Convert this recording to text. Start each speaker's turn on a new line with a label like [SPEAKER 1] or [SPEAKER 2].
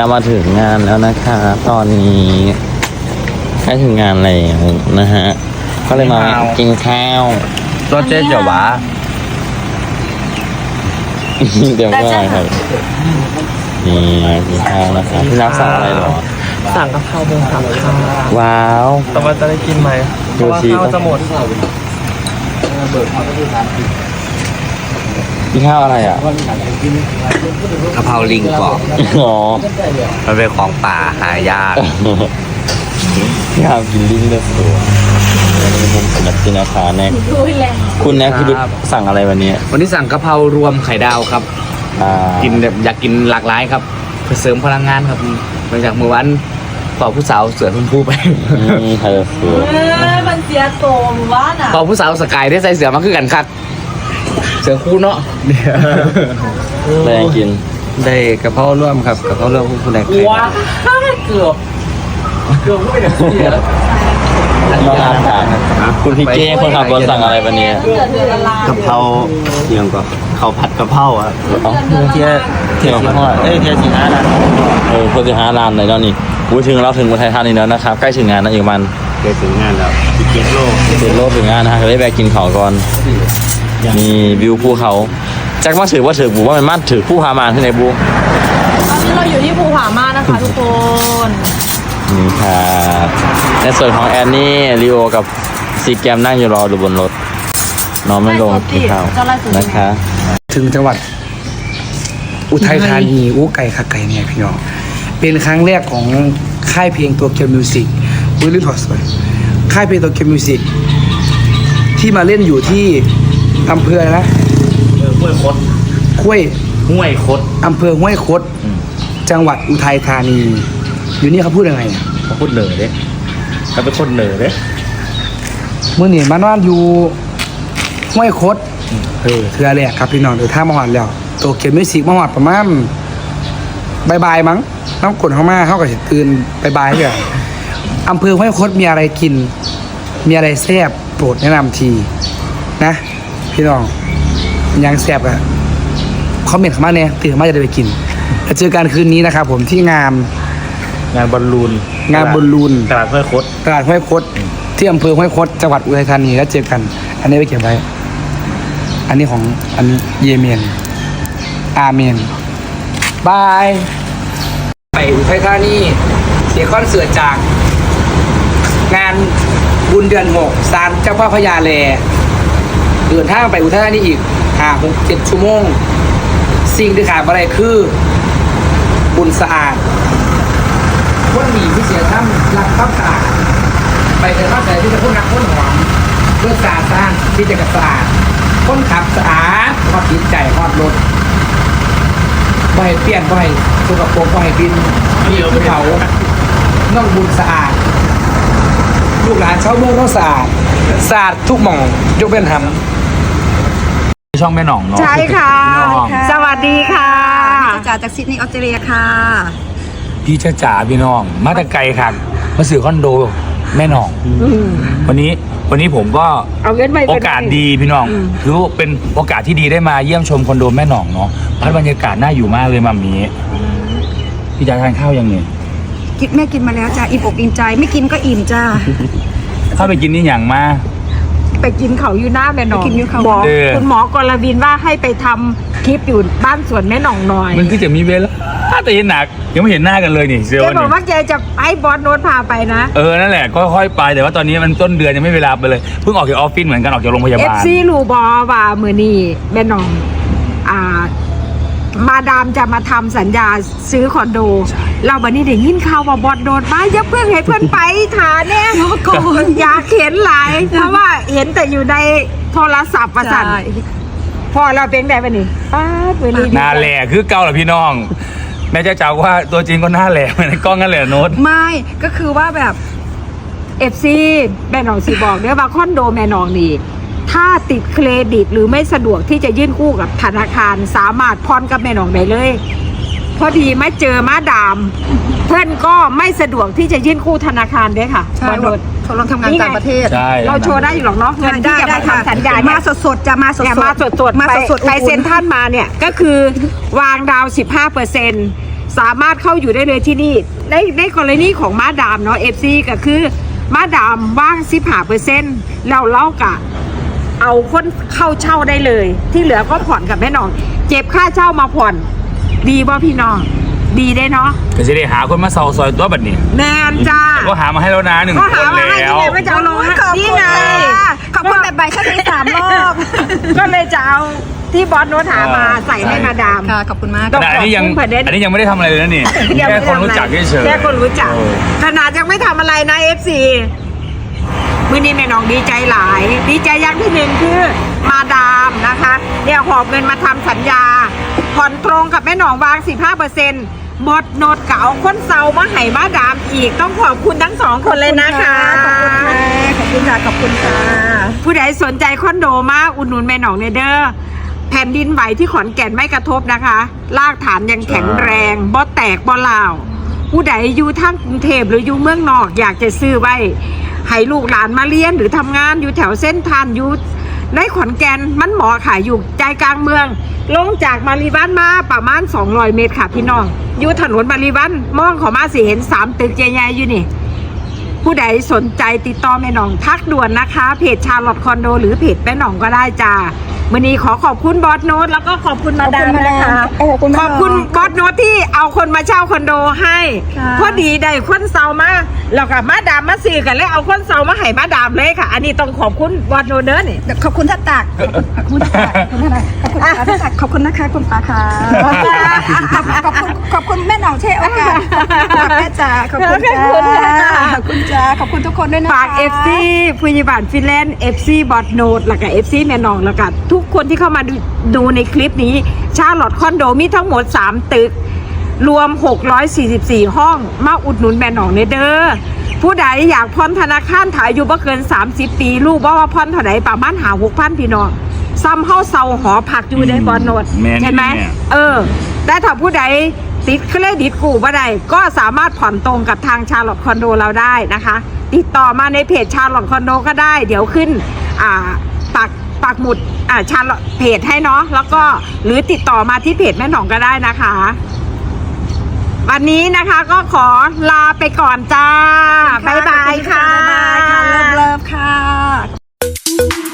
[SPEAKER 1] เรามาถึงงานแล้วนะคะ ตอนนี้ใกล้ถึงงานแล้วนะฮะ ก็เลยมากินข้าว
[SPEAKER 2] ตัวเจ๊เจ๋อวะ
[SPEAKER 1] เดี๋ยวก็ได้ครับนี่มากินข้าวนะครับพี่รักสั่งอะไรเหรอ
[SPEAKER 3] สั่งกะเพราหมูสับค่ะ
[SPEAKER 1] ว้าว
[SPEAKER 3] แต่ว่าจะได้กินไหมเพ
[SPEAKER 1] ดู
[SPEAKER 3] ราะว่า
[SPEAKER 1] สิ
[SPEAKER 3] ข้าวจะหมด
[SPEAKER 1] กิน ข้าวอะไรอะ
[SPEAKER 2] กะเพราลิงกรอบ
[SPEAKER 1] อ๋อ
[SPEAKER 2] มันเป็นของป่าหายาก
[SPEAKER 1] พี่ฮามกินลิ้นเลือดตัวในมุมศิลปินอาคารแน่คุณแน่พี่ดุสั่งอะไรวันนี้
[SPEAKER 2] วันนี้สั่งกะเพรารวมไข่ดาวครับ
[SPEAKER 1] อ่า
[SPEAKER 2] กินแบบอยากกินหลากหลายครับเพื่อเสริมพลังงานครับหลังจากเมื่อวันต่อผู้สาวเสือทุ่มผู้ไป
[SPEAKER 1] อืมไทยเสือ
[SPEAKER 4] เออมันเสียโตมว่าน่ะ
[SPEAKER 2] ต่อผู้สาวสกายได้ใส่เสือมาคือกันคัก เสือคู่เนาะ
[SPEAKER 1] แรงกิน
[SPEAKER 2] ได้กะเพราร่วมครับกะเพราร่วมผู้ใดไข่
[SPEAKER 3] ว้าเกือบเกือบไม่ได้เสีย
[SPEAKER 1] น้องอาร์ตค่ะคุณพี่เก้คนขับรถสั่งอะไรวันนี้
[SPEAKER 4] เกิดเดือนละลาย
[SPEAKER 5] กะเพราเทียมกับข้าวผัดกะเพราอะ
[SPEAKER 1] เอ้า
[SPEAKER 5] เทียเทียที่ห้อเอ้ยเทียสีห้านะ
[SPEAKER 1] เออเพื่อจะหาร้านไหนแล้วนี่วูถึงเราถึงวันไทยธานีแล้วนะครับ ใกล้ถึงงานแล้วอีกวัน
[SPEAKER 5] เกิดถึงงานแล้วอีกเจ็ดโล
[SPEAKER 1] เสร็จโลกถึงงานนะฮะก็ได้แวะกินข้าวก่อน มีวิวภูเขาแจ็คว่าถือว่าถือบูว่ามันมาถือผู้พามาที่ไหนบู
[SPEAKER 4] ตอนนี้เราอยู่ที่ภูผาม่านนะคะทุกคน
[SPEAKER 1] นี่ครับในส่วนของแอนนี่ลีโอกับซีแกมนั่งอยู่รออยู่บนรถน้องไม่ลงกินข้าวนะคะ
[SPEAKER 6] ถึงจังหวัด อุทัยธานีอู้ไก่ค่ะไก่เนี่ยพี่น้องเป็นครั้งแรกของค่ายเพลงตัวเกียวมิวสิกอุ้ยลืมถอดสวยค่ายเพลงตัวเกียวมิวสิกที่มาเล่นอยู่ที่ อำเภออะไรนะ
[SPEAKER 2] ห้วยคด
[SPEAKER 6] ห้วย
[SPEAKER 2] ห้วยคด
[SPEAKER 6] อำเภอห้วยคดจังหวัดอุทัยธานี อยู่นี่เขาพูดยังไงอะ
[SPEAKER 2] เขาพูดเหนือเด้เขาเป็นคนเหนือเด้
[SPEAKER 6] เมื่อนี่มันว่าอยู่ห้วยคดเออเทือแรกครับพี่น้องเดี๋ยวท่ามาหอดแล้วตัวเกียวมิวสิกมาหอดประมาณบายบายมั้งน้ำกดเข้ามาเข้ากับตื่นบายบายเลยอำเภอห้วยคดมีอะไรกิน มีอะไรแซ่บโปรดแนะนำทีนะ พี่น้องยังแซ่บอะคอมเมนต์เข้ามาเนี่ยตื่นมาจะได้ไปกินแล้วเจอกันคืนนี้นะครับผมที่งาน
[SPEAKER 2] งานบอลลูน
[SPEAKER 6] งานบอลลูน
[SPEAKER 2] ตลาดห้วยคด
[SPEAKER 6] ตลาดห้วยคดที่อำเภอห้วยคดจังหวัดอุทัยธานีแล้วเจอกัน อันนี้ไปเก็บไว้ อันนี้ของอันนี้เยเมน อาเมนบายไปอุทัยธานีเสียคอนเสิร์ตจาก งานบุญเดือนหกซานเจ้าพ่อพญาแล เดินทางไปอุทัยธานีอีกห้าหกเจ็ดชั่วโมง สิ่งที่ขาดอะไรคือ บุญสะอาดคนหนีที่เสียท่ำรักข้าวสะอาดไปเดินข้าวแต่ที่จะพ่นรักพ่นหอมเพื่อสะอาดสะอาดที่จะกระสะอาดคนขับสะอาดทอดจิตใจทอดรถบ่ให้เปลี่ยนบ่ให้สกปรกบ่ให้บินมีภูเขาน้องบุญสะอาด ลูกหลานชาวเมืองต้องสะอาดสะอาดทุกหม่องยกเว้นท
[SPEAKER 2] ช่องแม่หนองเนาะ
[SPEAKER 7] ใช่ค่ะ
[SPEAKER 2] น้อง
[SPEAKER 7] สวัสดีค่ะ
[SPEAKER 4] จากจากซิดนีย์ออสเตรเลียค่ะ
[SPEAKER 2] พี่จ้าจ๋าพี่น้อง มาแต่ไกลค่ะมาสื่อคอนโดแม่หนอง วันนี้วันนี้ผมก็
[SPEAKER 7] เอาเงินไป
[SPEAKER 2] โอกาสดีพี่น้องคือว่าเป็นโอกาสที่ดีได้มาเยี่ยมชมคอนโดแม่หนองเนาะพัดบรรยากาศน่าอยู่มากเลยมามีพี่จ๋าทานข้าวยังเนี่ย
[SPEAKER 7] กินแม่กินมาแล้วจ้าอิ่มอกอิ่มใจ ไม่กินก็อิ่มจ้า
[SPEAKER 2] เข้าไปกินนี่อย่างมา
[SPEAKER 7] ไปกินเขาอยู่หน้าแม่หนอง
[SPEAKER 4] ไปกินอยู่เขา
[SPEAKER 7] หมอ
[SPEAKER 2] เออ
[SPEAKER 7] คุณหมอกรวินว่าให้ไปทำคลิปอยู่บ้านสวนแม่หนองหน่อย
[SPEAKER 2] มันคือจะมีเวลาแต่เห็นหนักยังไม่เห็นหน้ากันเลยนี่เซล
[SPEAKER 7] แก
[SPEAKER 2] ล์
[SPEAKER 7] บอก
[SPEAKER 2] นี่
[SPEAKER 7] ว่าแกจะให้บอสโน้ตพาไปนะ
[SPEAKER 2] เออนั่นแหละค่อยๆไปแต่ว่าตอนนี้มันต้นเดือนยังไม่เวลาไปเลยเพิ่งออกจากออฟฟิศเหมือนกันออกจากโรงพยา
[SPEAKER 7] เอฟ
[SPEAKER 2] บาล
[SPEAKER 7] ซีรูบอว่ามือนี่แม่หนองอ่า มาดามจะมาทำสัญญาซื้อคอนโด เราบันนี้ได้ยินข่าวว่าบอสโดนมาอย่าเพิ่งให้เพื่อนไปฐานเนี่ยก่อนอยากเห็นหลาย เพราะว่าเห็นแต่อยู่ในโทรศัพท์ประสันพอเราเป็นได้ปะนี่ป้าดเวลี
[SPEAKER 2] หน้าแหล่คือเก่าเหรอพี่น้อง แม่เจ้าจ๋าว่าตัวจริงก็หน้าแหล่เหมือนในกล้องกันเลยโน้ต
[SPEAKER 7] ไม่ก็คือว่าแบบเอฟซีแม่หนองสีบอกเด้อว่าคอนโดแม่หนองนี่ ถ้าติดเครดิตหรือไม่สะดวกที่จะยื่นกู้กับธนาคาร สามารถผ่อนกับแม่หนองได้เลย พอดีมาเจอมาดาม เพื่อนก็ไม่สะดวกที่จะยื่นกู้ธนาคารด้วยค่ะ
[SPEAKER 4] ใช่
[SPEAKER 7] บอลโดด
[SPEAKER 4] เขาลองทำงานต่างประเทศ
[SPEAKER 2] ใช่
[SPEAKER 7] เราโชว์ได้อยู่หรอกเนาะเงินที่จะมาทำสัญญาเนี่ย
[SPEAKER 4] มาสดๆจะมาสด
[SPEAKER 7] เนี่ย
[SPEAKER 4] ๆ
[SPEAKER 7] มาสดๆ
[SPEAKER 4] มา
[SPEAKER 7] ไป
[SPEAKER 4] สดๆ
[SPEAKER 7] ไป
[SPEAKER 4] อุ่นๆ
[SPEAKER 7] เซ็นทรันมาเนี่ย ก็คือวางดาว 15เปอร์เซ็นต์สามารถเข้าอยู่ได้เลยที่นี่ ในในกรณีของมาดามเนาะเอฟซีก็คือ มาดามว่างสิบหาเปอร์เซ็นต์แล้วเล่ากะ เอาคนเข้าเช่าได้เลย ที่เหลือก็ผ่อนกับแม่น้อง เจ็บค่าเช่ามาผ่อน ดีบ่พี่น้อง ดีได้เนาะ
[SPEAKER 2] ก็จะได้หาคนมาเซาซอยตัวบัดนี้
[SPEAKER 7] แมนจ้า
[SPEAKER 2] ก็หามาให้แล้วนะหนึ่ง
[SPEAKER 7] ก็
[SPEAKER 2] ค
[SPEAKER 7] หานมาให้
[SPEAKER 2] แล้ว
[SPEAKER 7] นี่ไงไม่จะเอาลงให้นี่ไง
[SPEAKER 4] ขอบคุณแบบใบชั้นที่สามรอบ
[SPEAKER 7] ก็เลยจะเอาที่บอสโน้ตหามาใส่ให้มาดาม
[SPEAKER 4] ค่ะขอบคุณมาก
[SPEAKER 2] แต่อันนี้ยัง
[SPEAKER 7] ขอบคุณเพิ่นเด้
[SPEAKER 2] อันนี้ยังไม่ได้ทำอะไรเลยนะนี่
[SPEAKER 7] ยัง
[SPEAKER 2] แค่
[SPEAKER 7] ไม่
[SPEAKER 2] คน
[SPEAKER 7] ทำอะ
[SPEAKER 2] รู้จักเฉยๆ
[SPEAKER 7] แค่คนรู้จัก
[SPEAKER 2] เออ
[SPEAKER 7] ขนาดยังไม่ทำอะไรนะเอฟซี มื่อนี้แม่น้องดีใจหลาย ดีใจอย่างที่หนึ่งคือมาดามนะคะเนี่ยหอบเงินมาทำสัญญาผ่อนตรงกับแม่น้องวาง 15เปอร์เซ็นต์หมดโนดเก่าคนเซามาให้มาดามอีกต้องขอบคุณทั้งสองคนเลยนะคะ
[SPEAKER 4] ขอบคุณค่ะขอบคุณค่ะ
[SPEAKER 7] ผู้ใดสนใจคอนโดมากอุดหนุนแม่หนองเนเดอร์แผ่นดินไหวที่ขอนแก่นไม่กระทบนะคะ รากฐานยังแข็งแรงบ่แตกบ่ลาว ผู้ใดอยู่ทางกรุงเทพหรืออยู่เมืองนอกอยากจะซื้อไว้ ให้ลูกหลานมาเรียนหรือทำงานอยู่แถวเส้นทานอยู่ในขอนแก่นมันเหมาะค่ะอยู่ใจกลางเมือง ลงจากมารีบ้านมาประมาณ 200 เมตรค่ะพี่น้อง อยู่ถนนมารีบ้านมองเขอมาสิเห็นสามตึกใหญ่ๆอยู่นี่ ผู้ใดสนใจติดต่อแม่น้องทักด่วนนะคะ เพจชาลอตคอนโด หรือเพจแม่น้องก็ได้จ้า วันนี้ขอขอบคุณบอสโนตแล้วก็ขอบคุณมาดาม
[SPEAKER 4] ขอบคุณ
[SPEAKER 7] นะคะ
[SPEAKER 4] ขอบคุณมาก
[SPEAKER 7] ขอบคุณบอสโนตที่เอาคนมาเช่าคอนโดให้
[SPEAKER 4] ค่ะ
[SPEAKER 7] พอดีได้คนเซามาแล้วก็มาดามมาซื้อกันแล้วเอาคนเซามาให้มาดามเลยค่ะ อันนี้ต้องขอบคุณบอสโนตเนอะนี่
[SPEAKER 4] ขอบคุณท่านตากขอบคุณท่านตากขอบคุณท่านตากขอบคุณท่านตากขอบคุณนะคะคุณปาค่ะ แม่จ๋าขอบคุณจ้าขอบคุณจ้าขอบคุณทุกคนด้วยนะคะ
[SPEAKER 7] ฝาก FC ผู้ยิบานฟินแลนด์ FC บอทโนดแล้วก็ FC แม่นองแล้วก็ทุกคนที่เข้ามาดูดูในคลิปนี้ ชาลอตคอนโดมีทั้งหมด 3 ตึก รวม 644 ห้อง มาอุดหนุนแม่นองในเด้อผู้ใดอยากผ่อนธนาคารถ่ายอยู่บ่เกิน 30 ปี ลูกบ่ว่าผ่อนเท่าไหร่ประมาณหา6,000พี่น้องซ้ำเฮาเซาหอพักอยู่ในบอทโนด
[SPEAKER 2] แม่น
[SPEAKER 7] ใช่ไหม
[SPEAKER 2] แม่
[SPEAKER 7] เออแต่ถ้าผู้ใด ติดเครดิตกูบ่ได้ก็สามารถผ่อนตรงกับทางชาลอตคอนโดเราได้นะคะ ติดต่อมาในเพจชาลอตคอนโดก็ได้ เดี๋ยวขึ้นอ่าปักปักหมุดอ่าชาลอตเพจให้เนาะแล้วก็หรือติดต่อมาที่เพจแม่หนองก็ได้นะคะ วันนี้นะคะก็ขอลาไปก่อนจ้า บ๊ายบายค่ะ
[SPEAKER 4] บ๊ายบายค่ะเลิฟเลิฟค่ะ